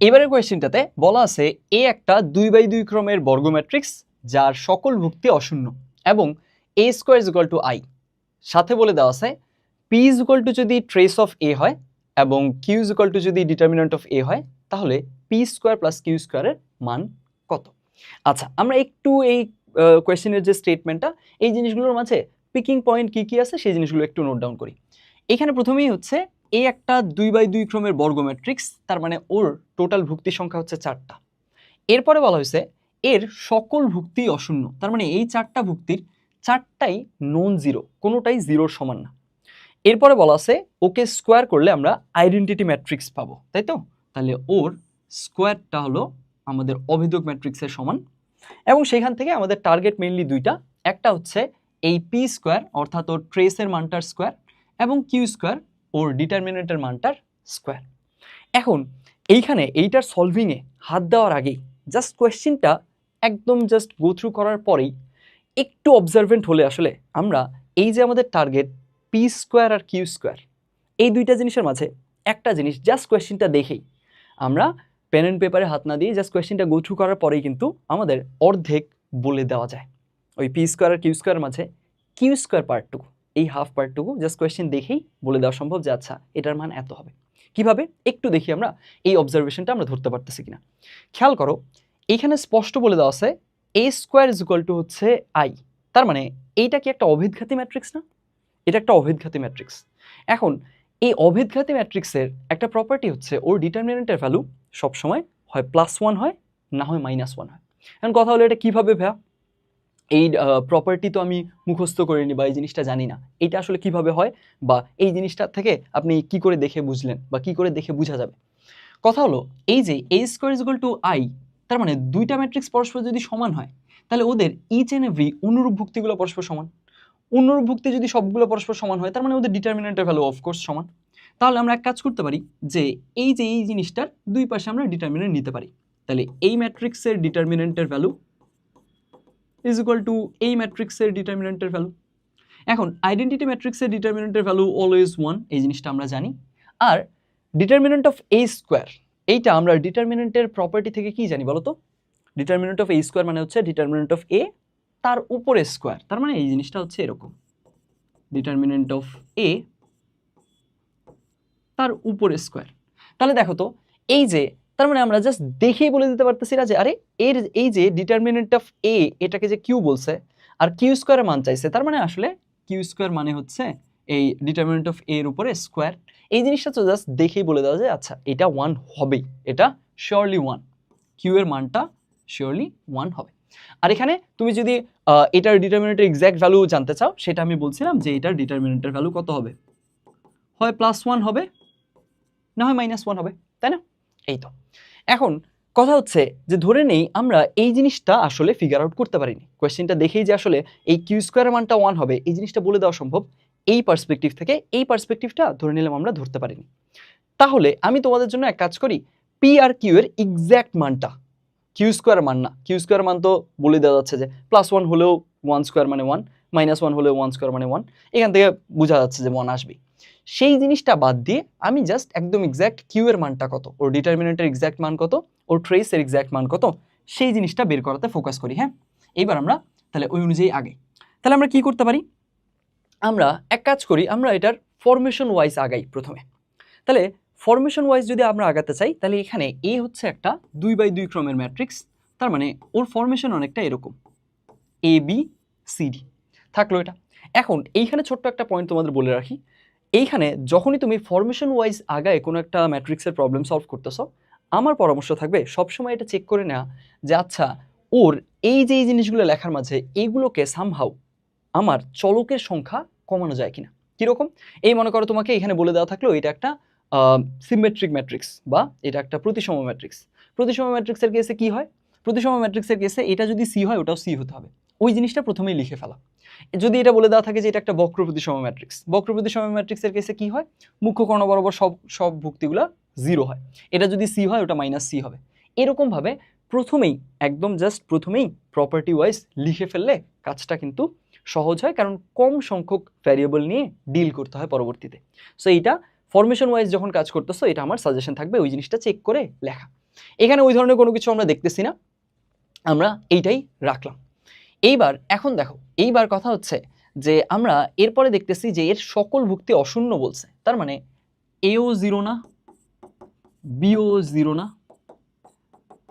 এবারের কোয়েশ্চেনটাতে বলা আছে এ একটা দুই বাই দুই ক্রমের বর্গ ম্যাট্রিক্স যার সকল ভুক্তি অশূন্য এবং A square is two I সাথে বলে দেওয়া আছে পি ইজ টু যদি ট্রেস অফ এ হয় এবং কিউ ইজ টু যদি ডিটারমিনেন্ট অফ এ হয়, তাহলে পি স্কোয়ার প্লাস কিউ স্কোয়ারের মান কত? আচ্ছা আমরা একটু এই কোয়েশ্চেনের যে স্টেটমেন্টটা এই জিনিসগুলোর মাঝে পিকিং পয়েন্ট কী কী আছে সেই জিনিসগুলো একটু নোট ডাউন করি। এখানে প্রথমেই হচ্ছে এই একটা দুই বাই দুই ক্রমের বর্গ ম্যাট্রিক্স তার মানে ওর টোটাল ভুক্তি সংখ্যা হচ্ছে চারটা। এরপরে বলা হয়েছে এর সকল ভুক্তি অশূন্য, তার মানে এই চারটা ভুক্তির চারটাই নন জিরো কোনোটাই জিরোর সমান না। এরপরে বলা আছে ওকে স্কোয়ার করলে আমরা আইডেন্টিটি ম্যাট্রিক্স পাবো, তাই তো? তাহলে ওর স্কোয়ারটা হলো আমাদের অভেদক ম্যাট্রিক্সের সমান এবং সেখান থেকে আমাদের টার্গেট মেইনলি দুইটা, একটা হচ্ছে এই পি স্কোয়ার অর্থাৎ ওর ট্রেসের মানটার স্কোয়ার এবং কিউ স্কোয়ার ওর ডিটারমিনেন্টের মানটার স্কোয়ার এখন, এইখানে এইটার সলভিংয়ে হাত দেওয়ার আগেই জাস্ট কোয়েশ্চেনটা একদম জাস্ট গো থ্রু করার পরেই একটু অবজারভেন্ট হলে আসলে আমরা এই যে আমাদের টার্গেট পি স্কোয়ার আর কিউ স্কোয়ার এই দুইটা জিনিসের মাঝে একটা জিনিস জাস্ট কোয়েশ্চেনটা দেখেই আমরা পেন অ্যান্ড পেপারে হাত না দিয়ে জাস্ট কোয়েশ্চেনটা গো করার পরেই কিন্তু আমাদের অর্ধেক বলে দেওয়া যায়। ওই পি স্কোয়ার আর কিউ স্কোয়ার মাঝে কিউ স্কোয়ার পার্টটুকু এই হাফ পার্টটুকু জাস্ট কোয়েশ্চেন দেখেই বলে দেওয়া সম্ভব যে আচ্ছা এটার মান এত হবে। কীভাবে? একটু দেখি আমরা এই অবজারভেশনটা আমরা ধরতে পারতেছি কিনা। খেয়াল করো, এইখানে স্পষ্ট বলে দেওয়া আছে A square is equal to হচ্ছে আই তার মানে এইটা কি একটা অভেদঘাতী ম্যাট্রিক্স না? এটা একটা অভেদঘাতী ম্যাট্রিক্স এখন এই অভেদঘাতী ম্যাট্রিক্সের একটা প্রপার্টি হচ্ছে ওর ডিটারমিনেন্টের ভ্যালু সবসময় হয় প্লাস ওয়ান হয়, না হয় মাইনাস ওয়ান হয়। এখন কথা হলো এটা কীভাবে ভ্যা এই প্রপার্টি তো আমি মুখস্থ করে করিনি বা এই জিনিসটা জানি না। এটা আসলে কীভাবে হয় বা এই জিনিসটা থেকে আপনি কি করে দেখে বুঝলেন বা কি করে দেখে বোঝা যাবে? কথা হলো, এই যে A square is to I তার মানে দুইটা ম্যাট্রিক্স পরস্পর যদি সমান হয়, তাহলে ওদের ইচ অ্যান্ড এভরি অনুরূপ ভুক্তিগুলো পরস্পর সমান। অনুরূপ ভুক্তি যদি সবগুলো পরস্পর সমান হয়, তার মানে ওদের ডিটারমিনেন্টের ভ্যালু অফকোর্স সমান। তাহলে আমরা এক কাজ করতে পারি যে এই যে এই জিনিসটার দুই পাশে আমরা ডিটারমিনেন্ট নিতে পারি। তাহলে এই ম্যাট্রিক্সের ডিটারমিনেন্টের ভ্যালু ইজ ইকুয়াল টু এই ম্যাট্রিক্সের ডিটারমিনেন্টের ভ্যালু এখন আইডেন্টিটি ম্যাট্রিক্সের ডিটারমিনেন্টের ভ্যালু অলওয়েজ ওয়ান এই জিনিসটা আমরা জানি। আর ডিটারমিনেন্ট অফ এ স্কোয়ার এইটা আমরা ডিটারমিনেন্টের প্রপার্টি থেকে কি জানি বলো তো ডিটারমিনেন্ট অফ এ স্কোয়ার মানে হচ্ছে ডিটারমিনেন্ট অফ এ তার উপরে স্কোয়ার তার মানে এই জিনিসটা হচ্ছে এরকম। ডিটারমিনেন্ট অফ এ তার উপরে স্কোয়ার তাহলে দেখো তো, এই যে তার মানে আমরা জাস্ট দেখেই বলে দিতে পারতেছি না যে, আরে, এর এই যে ডিটারমিনেন্ট অফ এ এটাকে যে কিউ বলছে, আর কিউ স্কোয়ারের মান চাইছে, তার মানে আসলে কিউ স্কোয়ার মানে হচ্ছে এই ডিটারমিনেন্ট অফ এর উপরে স্কোয়ার এই জিনিসটা তো জাস্ট দেখেই বলে দেওয়া যায় আচ্ছা এটা ওয়ান হবেই, এটা শিওরলি ওয়ান কিউ এর মানটা শিওরলি ওয়ান হবে। আর এখানে তুমি যদি এটার ডিটারমিনেন্টের এক্স্যাক্ট ভ্যালু জানতে চাও, সেটা আমি বলছিলাম যে এটার ডিটারমিনেন্টের ভ্যালু কত হবে? হয় প্লাস ওয়ান হবে, না হয় মাইনাস ওয়ান হবে, তাই না? এই তো এখন কথা হচ্ছে যে ধরে নেই আমরা এই জিনিসটা আসলে ফিগার আউট করতে পারিনি। কোয়েশ্চেনটা দেখেই যে আসলে এই কিউ স্কোয়ারের মানটা ওয়ান হবে, এই জিনিসটা বলে দেওয়া সম্ভব। এই পার্সপেক্টিভ থেকে এই পার্সপেক্টিভটা ধরে নিলাম আমরা ধরতে পারিনি। তাহলে আমি তোমাদের জন্য এক কাজ করি পি আর কিউ এর এক্স্যাক্ট মানটা। কিউ স্কোয়ার মান না। কিউ স্কোয়ার মান তো বলে দেওয়া যাচ্ছে যে প্লাস ওয়ান হলেও ওয়ান স্কোয়ার মানে ওয়ান মাইনাস ওয়ান হলেও ওয়ান স্কোয়ার মানে ওয়ান এখান থেকে বোঝা যাচ্ছে যে ওয়ান আসবে। সেই জিনিসটা বাদ দিয়ে আমি জাস্ট একদম এক্স্যাক্ট কিউ এর মানটা কত? ওর ডিটারমিনেন্টের এক্স্যাক্ট মান কত? ওর ট্রেসের এক্স্যাক্ট মান কত? সেই জিনিসটা বের করাতে ফোকাস করি হ্যাঁ? এইবার আমরা তাহলে ওই অনুযায়ী আগে। তাহলে আমরা কি করতে পারি? আমরা এক কাজ করি, আমরা এটার ফরমেশন ওয়াইজ আগাই প্রথমে। তাহলে ফরমেশন ওয়াইজ যদি আমরা আগাতে চাই, তাহলে এখানে এ হচ্ছে একটা দুই বাই দুই ক্রমের ম্যাট্রিক্স তার মানে ওর ফরমেশন অনেকটা এরকম। এ বি সি ডি থাকল এটা। এখন এইখানে ছোট্ট একটা পয়েন্ট তোমাদের বলে রাখি। এইখানে যখনই তুমি ফরমেশন ওয়াইজ আগায় কোনো একটা ম্যাট্রিক্সের প্রবলেম সলভ করতেছো, আমার পরামর্শ থাকবে সবসময় এটা চেক করে নেওয়া যে আচ্ছা ওর এই যে এই জিনিসগুলো লেখার মাঝে এইগুলোকে সামহাউ আমার চলকের সংখ্যা কমানো যায় কিনা। কীরকম? এই মনে করো তোমাকে এখানে বলে দেওয়া থাকল এটা একটা সিমেট্রিক ম্যাট্রিক্স বা এটা একটা প্রতিসম ম্যাট্রিক্স প্রতিসম ম্যাট্রিক্সের কেসে কি হয়? প্রতিসম ম্যাট্রিক্সের কেসে এটা যদি সি হয়, ওটাও সি হতে হবে। ওই জিনিসটা প্রথমেই লিখে ফেলা। যদি এটা বলে দেওয়া থাকে যে এটা একটা বক্র প্রতিসম ম্যাট্রিক্স বক্র প্রতিসম ম্যাট্রিক্সের কেসে কি হয়? মুখ্য কর্ণ বরাবর সব সব ভুক্তিগুলো জিরো হয়। এটা যদি সি হয়, ওটা মাইনাস সি হবে। এরকমভাবে প্রথমেই, একদম জাস্ট প্রথমেই প্রপার্টি ওয়াইজ লিখে ফেললে কাজটা কিন্তু সহজ হয়, কারণ কম সংখ্যক ভ্যারিয়েবল নিয়ে ডিল করতে হয় পরবর্তীতে। সো এইটা ফরমেশন ওয়াইজ যখন কাজ করতেছো, এটা আমার সাজেশন থাকবে, ওই জিনিসটা চেক করে লেখা। এখানে ওই ধরনের কোনো কিছু আমরা দেখতেছি না। আমরা এইটাই রাখলাম। এইবার, এখন দেখো, এইবার কথা হচ্ছে যে আমরা এরপরে দেখতেছি যে এর সকল ভুক্তি অশূন্য বলছে। তার মানে এও জিরো না, বিও জিরো না,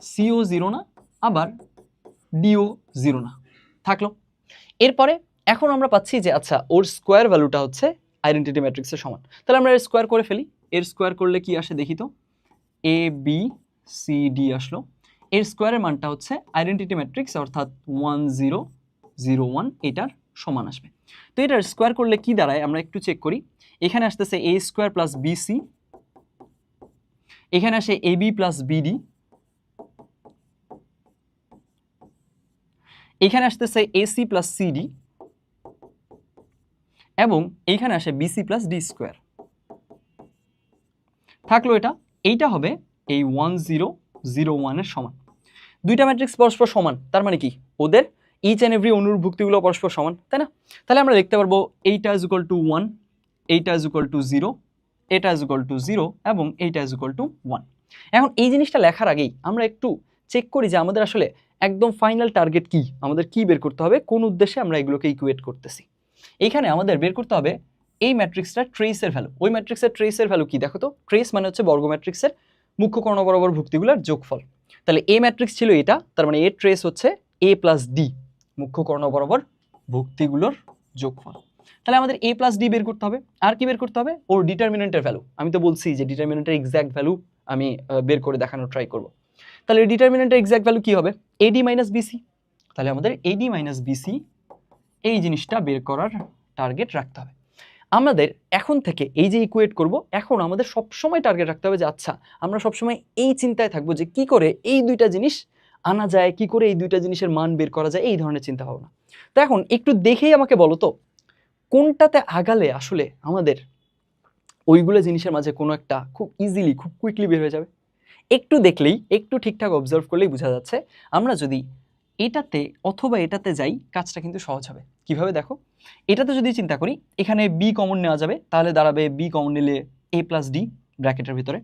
সিও জিরো না, আবার ডিও জিরো না। থাকল। এরপরে এখন আমরা পাচ্ছি যে আচ্ছা ওর স্কোয়ার ভ্যালুটা হচ্ছে আইডেন্টিটি ম্যাট্রিক্সের সমান। তাহলে আমরা এর স্কোয়ার করে ফেলি। এর স্কোয়ার করলে কি আসে দেখি তো? এ, বি, সি, ডি আসলো। এর স্কোয়ারের মানটা হচ্ছে আইডেন্টিটি ম্যাট্রিক্স অর্থাৎ ওয়ান জিরো জিরো ওয়ান এটার সমান আসবে। তো এটার স্কোয়ার করলে কি দাঁড়ায়? আমরা একটু চেক করি। এখানে আসতেছে এ স্কোয়ার প্লাস বিসি এখানে আসে এ বি প্লাস বিডি এখানে আসতেছে এসি প্লাস সিডি এবং এইখানে আসে বিসি প্লাস ডি স্কোয়ার থাকল এটা, এইটা হবে এই ওয়ান জিরো জিরো ওয়ানের সমান। দুইটা ম্যাট্রিক্স পরস্পর সমান, তার মানে কি? ওদের ইচ অ্যান্ড এভরি অনুর্ভুক্তিগুলো পরস্পর সমান, তাই না? তাহলে আমরা দেখতে পারব এইটা ইজ ইকুয়াল টু ওয়ান এইটা ইজ ইকুয়াল টু জিরো এটা ইজ ইকুয়াল টু জিরো এবং এইটা ইজ ইকুয়াল টু ওয়ান এখন এই জিনিসটা লেখার আগেই আমরা একটু চেক করি যে আমাদের আসলে একদম ফাইনাল টার্গেট কি, আমাদের কি বের করতে হবে, কোন উদ্দেশ্যে আমরা এগুলোকে ইকুয়েট করতেছি। এইখানে আমাদের বের করতে হবে এই ম্যাট্রিক্সটা ট্রেসের ভ্যালু ওই ম্যাট্রিক্সের ট্রেসের ভ্যালু কি? দেখো তো ট্রেস মানে হচ্ছে বর্গ ম্যাট্রিক্সের মুখ্য কর্ণ বরাবর ভুক্তিগুলোর যোগফল। তাহলে এ ম্যাট্রিক্স ছিল এটা, তার মানে এর ট্রেস হচ্ছে এ প্লাস ডি মুখ্য কর্ণ বরাবর ভুক্তিগুলোর যোগফল। তাহলে আমাদের এ প্লাস ডি বের করতে হবে। আর কি বের করতে হবে? ওর ডিটারমিনেন্টের ভ্যালু আমি তো বলছি যে ডিটারমিনেন্টের এক্স্যাক্ট ভ্যালু আমি বের করে দেখানোর ট্রাই করব। তাহলে ডিটারমিনেন্টের এক্স্যাক্ট ভ্যালু কি হবে? এডি মাইনাস বিসি তাহলে আমাদের এডি মাইনাস বিসি এই জিনিসটা বের করার টার্গেট রাখতে হবে। আমাদের এখন থেকে এই যে ইকুয়েট করব, এখন আমাদের সবসময় টার্গেট রাখতে হবে যে আচ্ছা আমরা সবসময় এই চিন্তায় থাকব যে, কি করে এই দুইটা জিনিস আনা যায়, কি করে এই দুইটা জিনিসের মান বের করা যায়, এই ধরনের চিন্তা ভাবনা তো এখন একটু দেখেই আমাকে বলো তো, কোনটাতে আগালে আসলে আমাদের ওইগুলো জিনিসের মাঝে কোনো একটা খুব ইজিলি খুব কুইকলি বের হয়ে যাবে? একটু দেখলেই, একটু ঠিকঠাক অবজার্ভ করলেই বোঝা যাচ্ছে, আমরা যদি এটাতে অথবা এটাতে যাই, কাজটা কিন্তু সহজ হবে। কীভাবে দেখো? এটাতে যদি চিন্তা করি, এখানে বি কমন নেওয়া যাবে, তাহলে দাঁড়াবে বি কমন নিলে এ প্লাস ডি ব্র্যাকেটের ভিতরে।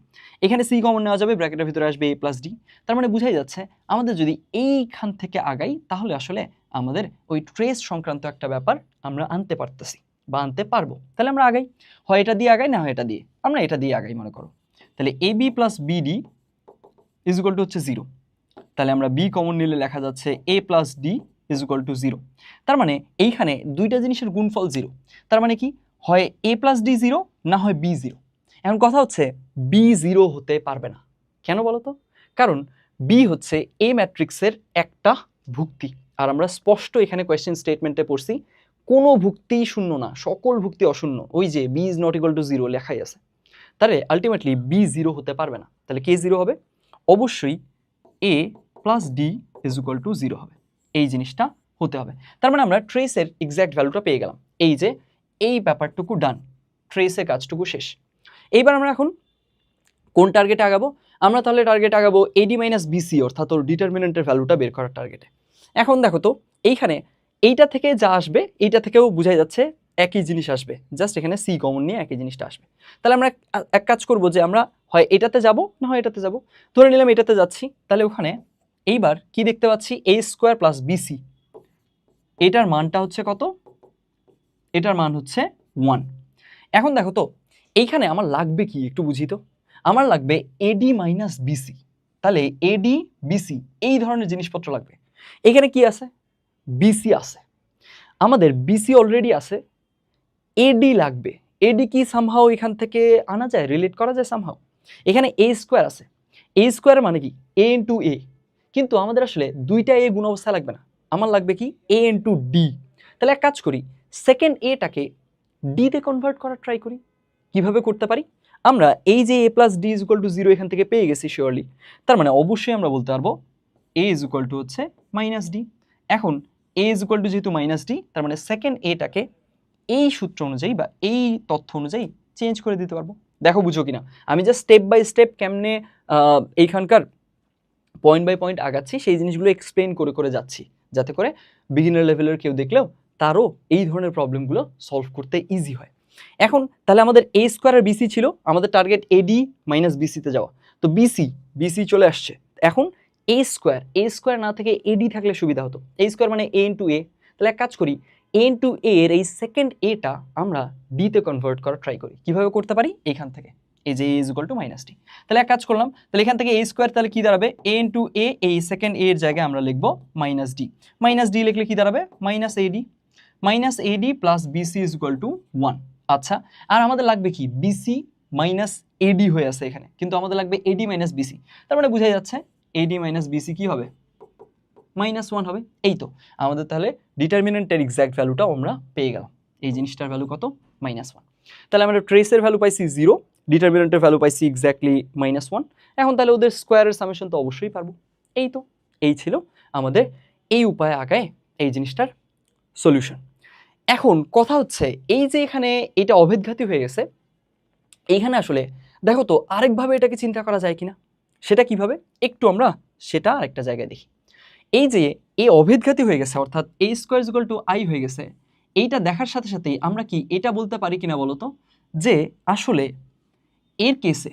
এখানে সি কমন নেওয়া যাবে, ব্র্যাকেটের ভিতরে আসবে এ প্লাস ডি তার মানে বুঝাই যাচ্ছে, আমাদের যদি এইখান থেকে আগাই, তাহলে আসলে আমাদের ওই ট্রেস সংক্রান্ত একটা ব্যাপার আমরা আনতে পারতেছি বা আনতে পারব। তাহলে আমরা আগাই। হয় এটা দিয়ে আগাই, না হয় এটা দিয়ে। আমরা এটা দিয়ে আগাই, মনে করো। তাহলে A B plus BD is equal to হচ্ছে জিরো তাহলে আমরা বি কমন নিলে লেখা যাচ্ছে A plus D is equal to zero তার মানে এইখানে দুইটা জিনিসের গুণফল জিরো তার মানে কি? হয় এ প্লাস ডি জিরো না হয় বি জিরো এখন কথা হচ্ছে বি জিরো হতে পারবে না। কেন বলো তো কারণ বি হচ্ছে এ ম্যাট্রিক্সের একটা ভুক্তি। আর আমরা স্পষ্ট এখানে কোয়েশ্চেন স্টেটমেন্টে পড়ছি, কোনো ভুক্তি শূন্য না, সকল ভুক্তি অশূন্য। ওই যে B is not equal to zero লেখাই আছে। তাহলে আলটিমেটলি বি জিরো হতে পারবে না। তাহলে কে জিরো হবে। অবশ্যই A plus D is equal to zero হবে। এই জিনিসটা হতে হবে। তার মানে আমরা ট্রেসের এক্স্যাক্ট ভ্যালুটা পেয়ে গেলাম। এই যে এই ব্যাপারটুকু ডান ট্রেসের কাজটুকু শেষ। এইবার আমরা এখন কোন টার্গেটে আগাবো? আমরা তাহলে টার্গেট আগাবো এডি মাইনাস বিসি অর্থাৎ ওর ডিটারমিনেন্টের ভ্যালুটা বের করার টার্গেটে এখন দেখো তো, এইখানে এইটা থেকে যা আসবে, এইটা থেকেও বোঝাই যাচ্ছে একই জিনিস আসবে। জাস্ট এখানে সি কমন নিয়ে একই জিনিসটা আসবে। তাহলে আমরা এক কাজ করব যে আমরা হয় এটাতে যাব না হয় এটাতে যাব। ধরে নিলাম এটাতে যাচ্ছি, তাহলে ওখানে এইবার কি দেখতে পাচ্ছি? এ স্কোয়ার প্লাস বিসি এটার মানটা হচ্ছে কত? এটার মান হচ্ছে ওয়ান এখন দেখো তো, এইখানে আমার লাগবে কি? একটু বুঝি তো। আমার লাগবে এডি মাইনাস বিসি তাহলে এডি বিসি এই ধরনের জিনিসপত্র লাগবে। এখানে কি আছে? বিসি আছে। আমাদের বিসি অলরেডি আছে। এডি লাগবে। এডি কি সামহাও এখান থেকে আনা যায়? রিলেট করা যায় সামহাও এখানে এ স্কোয়ার আছে। এ স্কোয়ার মানে কি? এ ইন্টু এ কিন্তু আমাদের আসলে দুইটা এ গুণ অবস্থা লাগবে না। আমার লাগবে কি? এ এন টু ডি তাহলে এক কাজ করি সেকেন্ড এটাকে ডিতে কনভার্ট করার ট্রাই করি। কীভাবে করতে পারি? আমরা এই যে A plus D is equal to zero এখান থেকে পেয়ে গেছি শিওরলি তার মানে অবশ্যই আমরা বলতে পারব এ ইজ ইকুয়াল টু হচ্ছে মাইনাস ডি এখন এ ইজ ইকুয়াল টু যেহেতু মাইনাস ডি তার মানে সেকেন্ড এটাকে এই সূত্র অনুযায়ী বা এই তথ্য অনুযায়ী চেঞ্জ করে দিতে পারব। দেখো বুঝো কিনা। আমি জাস্ট স্টেপ বাই স্টেপ কেমনে এইখানকার পয়েন্ট বাই পয়েন্ট আগাচ্ছি, সেই জিনিসগুলো এক্সপ্লেন করে করে যাচ্ছি। যাতে করে বিগিনার লেভেলের কেউ দেখলেও তারও এই ধরনের প্রবলেমগুলো সলভ করতে ইজি হয়। এখন তাহলে আমাদের এ স্কোয়ার আর বিসি ছিল, আমাদের টার্গেট এডি মাইনাস বিসিতে যাওয়া। তো বিসি বিসি চলে আসছে। এখন এ স্কোয়ার এ স্কোয়ার না থেকে এডি থাকলে সুবিধা হতো। এ স্কোয়ার মানে এ ইন্টু এ তাহলে এক কাজ করি এ ইন্টু এর এই সেকেন্ড এটা আমরা ডিতে কনভার্ট করার ট্রাই করি। কীভাবে করতে পারি? এখান থেকে। এই যে is equal to minus T তাহলে এক কাজ করলাম, তাহলে এখান থেকে এ স্কোয়ার তাহলে কি দাঁড়াবে? এ ইন্টু এ এই সেকেন্ড এ এর জায়গায় আমরা লিখব মাইনাস ডি মাইনাস ডি লিখলে কি দাঁড়াবে? Minus AD minus AD plus BC is equal to one আচ্ছা আর আমাদের লাগবে কি? বিসি মাইনাস এডি হয়ে আছে এখানে, কিন্তু আমাদের লাগবে এডি মাইনাস বিসি তার মানে বোঝা যাচ্ছে এডি মাইনাস বিসি কি হবে? মাইনাস ওয়ান হবে, এই তো। আমাদের তাহলে ডিটারমিনেন্টের এক্স্যাক্ট ভ্যালুটা আমরা পেয়ে গেলাম। এই জিনিসটার ভ্যালু কত? মাইনাস ওয়ান তাহলে আমরা ট্রেসের ভ্যালু পাইছি জিরো ডিটারমিনেন্টের ভ্যালু পাইছি এক্স্যাক্টলি মাইনাস ওয়ান এখন তাহলে ওদের স্কোয়ারের সামেশন তো অবশ্যই পারব। এই তো, এই ছিল আমাদের এই উপায়ে আগায় এই জিনিসটার সলিউশন এখন কথা হচ্ছে, এই যে এখানে এটা অভেদঘাতী হয়ে গেছে, এইখানে আসলে দেখো তো আরেকভাবে এটাকে চিন্তা করা যায় কিনা? সেটা কীভাবে? একটু আমরা সেটা আরেকটা জায়গায় দেখি। এই যে এই অভেদঘাতী হয়ে গেছে, অর্থাৎ এই স্কোয়ার ইকুয়াল টু আই হয়ে গেছে, এইটা দেখার সাথে সাথেই আমরা কি এটা বলতে পারি কিনা বলো তো? যে আসলে এর কেসে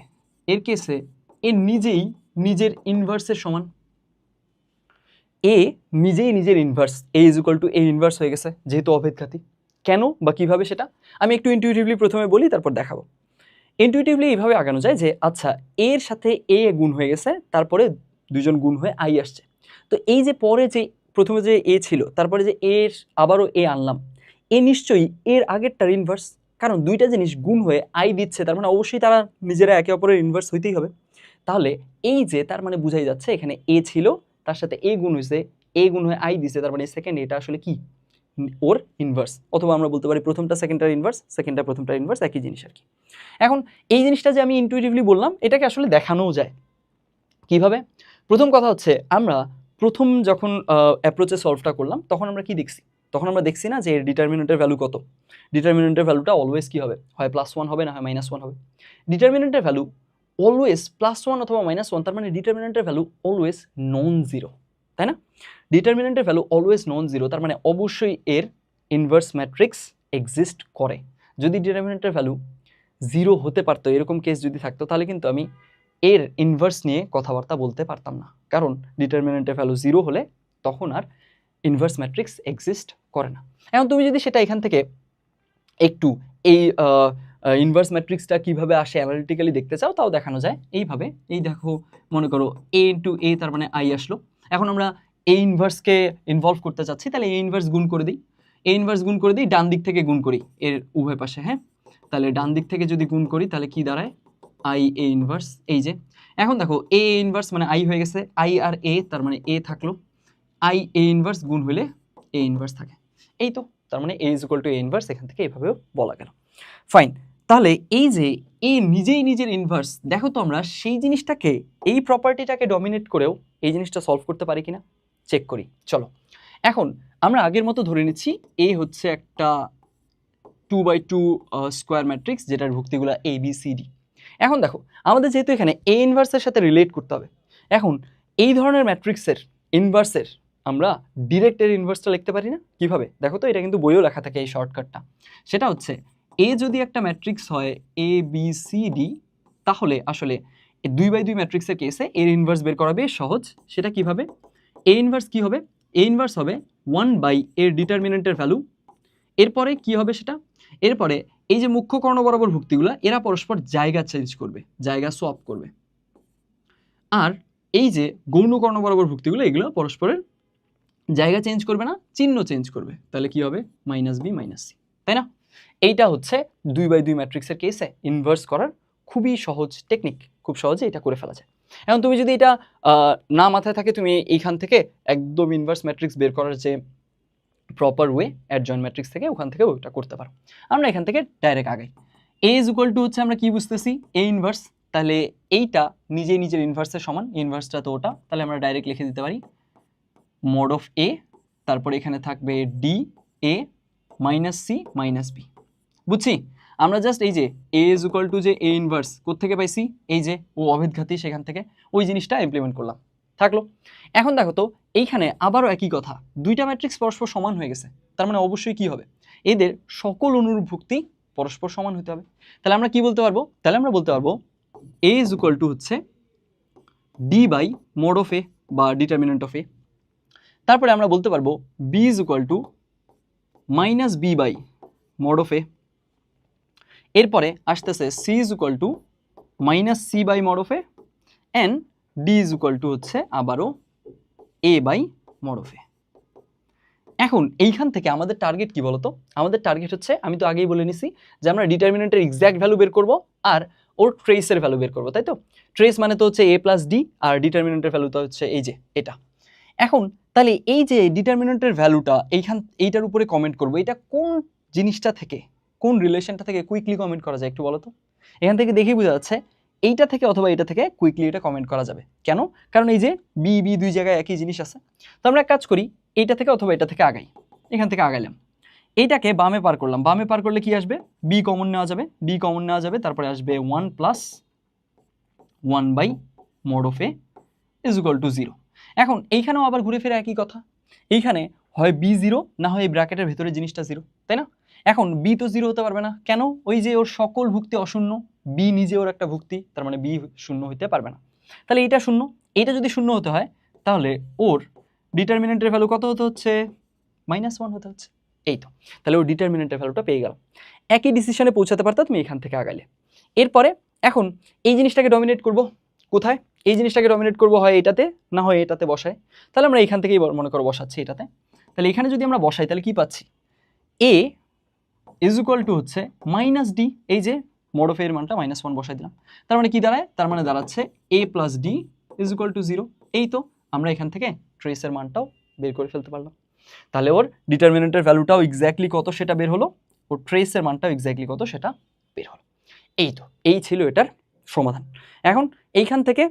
এর কেসে এ নিজেই নিজের ইনভার্সের সমান। এ নিজেই নিজের inverse A is equal to A inverse হয়ে গেছে, যেহেতু অভেদঘাতী। কেন বা কীভাবে সেটা? আমি একটু ইনটিউটিভলি প্রথমে বলি, তারপর দেখাবো। ইনটিউটিভলি এইভাবে আগানো যায় যে আচ্ছা এর সাথে এ গুণ হয়ে গেছে, তারপরে দুজন গুণ হয়ে আই আসছে। তো এই যে পরে যে, প্রথমে যে এ ছিল, তারপরে যে এর আবারও এ আনলাম এ নিশ্চয়ই এর আগেরটার ইনভার্স কারণ দুইটা জিনিস গুণ হয়ে আই দিচ্ছে, তার মানে অবশ্যই তারা নিজেরা একে অপরের ইনভার্স হইতেই হবে। তাহলে এই যে তার মানে বোঝাই যাচ্ছে, এখানে এ ছিল, তার সাথে এ গুণ হয়েছে এ গুণ হয়ে আই দিছে, তার মানে সেকেন্ড এটা আসলে কি? ওর ইনভার্স অথবা আমরা বলতে পারি প্রথমটা সেকেন্ডটার ইনভার্স সেকেন্ডটা প্রথমটার ইনভার্স একই জিনিস আর কি। এখন এই জিনিসটা যে আমি ইনটুইটিভলি বললাম, এটাকে আসলে দেখানোও যায়। কীভাবে? প্রথম কথা হচ্ছে, আমরা প্রথম যখন অ্যাপ্রোচে সলভটা করলাম, তখন আমরা কি দেখছি? তখন আমরা দেখছি না যে এর ডিটারমিনেন্টের ভ্যালু কত ডিটারমিনেন্টের ভ্যালুটা অলওয়েজ কী হবে? হয় প্লাস ওয়ান হবে না হয় মাইনাস ওয়ান হবে? ডিটারমিনেন্টের ভ্যালু অলওয়েজ প্লাস ওয়ান অথবা মাইনাস ওয়ান তার মানে ডিটারমিনেন্টের ভ্যালু অলওয়েজ নন জিরো তাই না? ডিটারমিনেন্টের ভ্যালু অলওয়েজ নন জিরো তার মানে অবশ্যই এর ইনভার্স ম্যাট্রিক্স এক্সিস্ট করে। যদি ডিটারমিনেন্টের ভ্যালু জিরো হতে পারতো, এরকম কেস যদি থাকতো, তাহলে কিন্তু আমি এর ইনভার্স নিয়ে কথাবার্তা বলতে পারতাম না। কারণ ডিটারমিনেন্টের ভ্যালু জিরো হলে তখন আর ইনভার্স ম্যাট্রিক্স এক্সিস্ট করে না। এখন তুমি যদি সেটা এখান থেকে একটু এই ইনভার্স ম্যাট্রিক্সটা কীভাবে আসে অ্যানালিটিক্যালি দেখতে চাও, তাও দেখানো যায়। এইভাবে, এই দেখো, মনে করো এ ইন্টু এ তার মানে আই আসলো। এখন আমরা এই ইনভার্সকে ইনভলভ করতে চাচ্ছি, তাহলে এই ইনভার্স গুণ করে দিই। এই ইনভার্স গুণ করে দিই, ডান দিক থেকে গুণ করি এর উভয় পাশে হ্যাঁ? তাহলে ডান দিক থেকে যদি গুণ করি, তাহলে কি দাঁড়ায়? আই এ ইনভার্স এই যে। এখন দেখো এ ইনভার্স মানে আই হয়ে গেছে। আই আর এ তার মানে এ থাকল। আই এ ইনভার্স গুণ হলে এ ইনভার্স থাকে। এই তো, তার মানে A is to A inverse এখান থেকে এভাবেও বলা গেল। ফাইন তাহলে এই যে এ নিজেই নিজের ইনভার্স দেখো তো আমরা সেই জিনিসটাকে, এই প্রপার্টিটাকে ডমিনেট করেও এই জিনিসটা সলভ করতে পারি কিনা? চেক করি, চলো। এখন আমরা আগের মতো ধরে নিচ্ছি এ হচ্ছে একটা two by two square matrix যেটার ভুক্তিগুলো এ বি সি ডি এখন দেখো, আমাদের যেহেতু এখানে এ ইনভার্সের সাথে রিলেট করতে হবে, এখন এই ধরনের ম্যাট্রিক্সের ইনভার্সের আমরা ডিরেক্ট এর ইনভার্সটা লিখতে পারি না? কীভাবে? দেখো তো, এটা কিন্তু বইও লেখা থাকে এই শর্টকাটটা সেটা হচ্ছে এ যদি একটা ম্যাট্রিক্স হয় এ বি সি ডি তাহলে আসলে দুই বাই দুই ম্যাট্রিক্সের কেসে এর ইনভার্স বের করা বেশ সহজ। সেটা কীভাবে? এ ইনভার্স কি হবে? এ ইনভার্স হবে ওয়ান বাই এর ডিটারমিনেন্টের ভ্যালু এরপরে কি হবে সেটা? এরপরে এই যে মুখ্য কর্ণ বরাবর ভুক্তিগুলো, এরা পরস্পর জায়গা চেঞ্জ করবে, জায়গা সোয়াপ করবে। আর এই যে গৌণ কর্ণ বরাবর ভুক্তিগুলো, এগুলো পরস্পরের জায়গা চেঞ্জ করবে না, চিহ্ন চেঞ্জ করবে। তাহলে কি হবে? মাইনাস বি মাইনাস সি তাই না? এইটা হচ্ছে দুই বাই দুই ম্যাট্রিক্সের কেসে ইনভার্স করার খুবই সহজ টেকনিক খুব সহজে এটা করে ফেলা যায়। এখন তুমি যদি এটা না মাথায় থাকে, তুমি এইখান থেকে একদম ইনভার্স ম্যাট্রিক্স বের করার যে প্রপার ওয়ে অ্যাডজয়েন্ট ম্যাট্রিক্স থেকে ওখান থেকে ওটা করতে পারো। আমরা এখান থেকে ডাইরেক্ট আগাই। এ ইজ ইকুয়াল টু হচ্ছে আমরা কি বুঝতেছি? এ ইনভার্স তাহলে এইটা নিজেই নিজের ইনভার্সের সমান। ইনভার্সটা তো ওটা। তাহলে আমরা ডাইরেক্ট লিখে দিতে পারি মোড অফ এ তারপরে এখানে থাকবে D A minus C minus B বুঝছি? আমরা জাস্ট এই যে এ ইজ ইকুয়াল টু যে এ ইনভার্স কোথেকে পাইছি? এই যে ও অভেদঘাতী সেখান থেকে ওই জিনিসটা ইমপ্লিমেন্ট করলাম। থাকল? এখন দেখো তো, এইখানে আবারও একই কথা। দুইটা ম্যাট্রিক্স পরস্পর সমান হয়ে গেছে। তার মানে অবশ্যই কি হবে? এদের সকল অনুরূপভুক্তি পরস্পর সমান হতে হবে। তাহলে আমরা কি বলতে পারব? তাহলে আমরা বলতে পারব এ ইজ ইকুয়াল টু হচ্ছে D by mod of A বা ডিটারমিনেন্ট অফ এ তারপরে আমরা বলতে পারব B is equal to minus B by mod of A এরপরে আসতেছে C is equal to minus C by mod of A and D is equal to হচ্ছে আবারও A by mod of A এখন এইখান থেকে আমাদের টার্গেট কি বলতো? আমাদের টার্গেট হচ্ছে, আমি তো আগেই বলে নিছি যে আমরা ডিটারমিনেন্টের এক্স্যাক্ট ভ্যালু বের করব আর ওর ট্রেসের ভ্যালু বের করব, তাই তো? ট্রেস মানে তো হচ্ছে এ প্লাস ডি আর ডিটারমিনেন্টের ভ্যালু তো হচ্ছে এই যে এটা। এখন তাহলে এই যে ডিটারমিনেন্টের ভ্যালুটা এইখান, এইটার উপরে কমেন্ট করব, এটা কোন জিনিসটা থেকে, কোন রিলেশনটা থেকে কুইকলি কমেন্ট করা যায় একটু বলো তো? এখান থেকে দেখেই বোঝা যাচ্ছে, এইটা থেকে অথবা এটা থেকে কুইকলি এটা কমেন্ট করা যাবে। কেন? কারণ এই যে বি বি দুই জায়গায় একই জিনিস আছে। তো আমরা এক কাজ করি, এইটা থেকে অথবা এটা থেকে আগাই, এখান থেকে আগাইলাম। এইটাকে বামে পার করলাম, বামে পার করলে কি আসবে? বি কমন নেওয়া যাবে বি কমন নেওয়া যাবে, তারপরে আসবে one plus one by mod of A is equal to zero এখন এইখানেও আবার ঘুরে ফিরে একই কথা। এইখানে হয় বি জিরো না হয় এই ব্র্যাকেটের ভেতরে জিনিসটা জিরো তাই না? এখন বি তো জিরো হতে পারবে না। কেন? ওই যে ওর সকল ভুক্তি অশূন্য বি নিজে ওর একটা ভুক্তি, তার মানে বি শূন্য হতে পারবে না। তাহলে এটা শূন্য। এইটা যদি শূন্য হতে হয়, তাহলে ওর ডিটারমিনেন্টের ভ্যালু কত হতে হচ্ছে? মাইনাস ওয়ান হতে হচ্ছে। এই তো। তাহলে ওর ডিটারমিনেন্টের ভ্যালুটা পেয়ে গেল। একই ডিসিশনে পৌঁছাতে পারতা তুমি এখান থেকে আগালে এরপরে এখন এই জিনিসটাকে ডমিনেট করব। কোথায়? এই জিনিসটাকে ডমিনেট করব হয় এটাতে, না হয় এটাতে বসায় তাহলে আমরা এখান থেকেই মনে করো বসাচ্ছি এটাতে। তাহলে এখানে যদি আমরা বসাই, তাহলে কি পাচ্ছি? এ ইজ ইকুয়াল টু হচ্ছে মাইনাস ডি এই যে মোড অফ এর মানটা মাইনাস ওয়ান বসাই দিলাম। তার মানে কি দাঁড়ায়? তার মানে দাঁড়াচ্ছে A plus D is equal to zero এই তো আমরা এখান থেকে ট্রেসের মানটাও বের করে ফেলতে পারলাম। তাহলে ওর ডিটারমিনেন্টের ভ্যালুটাও এক্স্যাক্টলি কত সেটা বের হলো? ওর ট্রেসের মানটাও এক্স্যাক্টলি কত সেটা বের হলো। এই তো, এই ছিল এটার সমাধান। এখন এইখান থেকে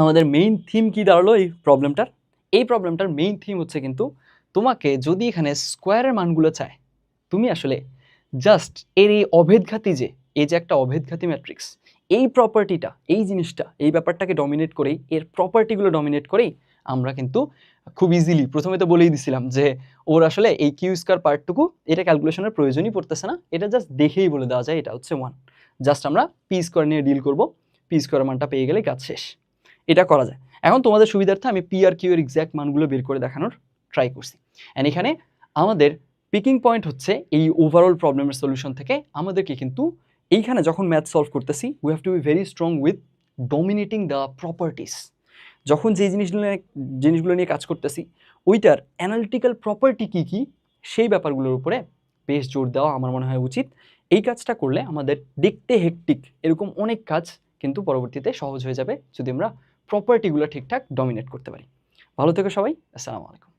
আমাদের মেইন থিম কি দাঁড়াল এই প্রবলেমটার এই প্রবলেমটার মেইন থিম হচ্ছে কিন্তু তোমাকে যদি এখানে স্কোয়ারের মানগুলো চায়, তুমি আসলে জাস্ট এর এই অভেদঘাতী যে, এই যে একটা অভেদঘাতী ম্যাট্রিক্স এই প্রপার্টিটা এই জিনিসটা, এই ব্যাপারটাকে ডমিনেট করেই, এর প্রপার্টিগুলো ডমিনেট করেই আমরা কিন্তু খুব ইজিলি প্রথমে তো বলেই দিছিলাম যে, ওর আসলে এই কিউ স্কোয়ার পার্টটুকু এটা ক্যালকুলেশনের প্রয়োজনই পড়তেছে না, এটা জাস্ট দেখেই বলে দেওয়া যায়, এটা হচ্ছে ওয়ান জাস্ট আমরা পি স্কোয়ার নিয়ে ডিল করব পি স্কোয়ার মানটা পেয়ে গেলে কাজ শেষ। এটা করা যায়। এখন তোমাদের সুবিধার্থে আমি পি আর কিউ এর এক্স্যাক্ট মানগুলো বের করে দেখানোর ট্রাই করছি। অ্যান্ড এখানে আমাদের পিকিং পয়েন্ট হচ্ছে এই ওভারঅল প্রবলেমের সলিউশন থেকে আমাদেরকে কিন্তু এইখানে যখন ম্যাথ সলভ করতেছি we have to be very strong with dominating the properties যখন যে জিনিসগুলো জিনিসগুলো নিয়ে কাজ করতেছি, ওইটার অ্যানালিটিক্যাল প্রপার্টি কী কী, সেই ব্যাপারগুলোর উপরে বেশ জোর দেওয়া আমার মনে হয় উচিত। এই কাজটা করলে আমাদের দেখতে হেকটিক এরকম অনেক কাজ কিন্তু পরবর্তীতে সহজ হয়ে যাবে যদি আমরা প্রপার্টিগুলো ঠিকঠাক ডমিনেট করতে পারি। ভালো থেকো সবাই আসসালামু আলাইকুম।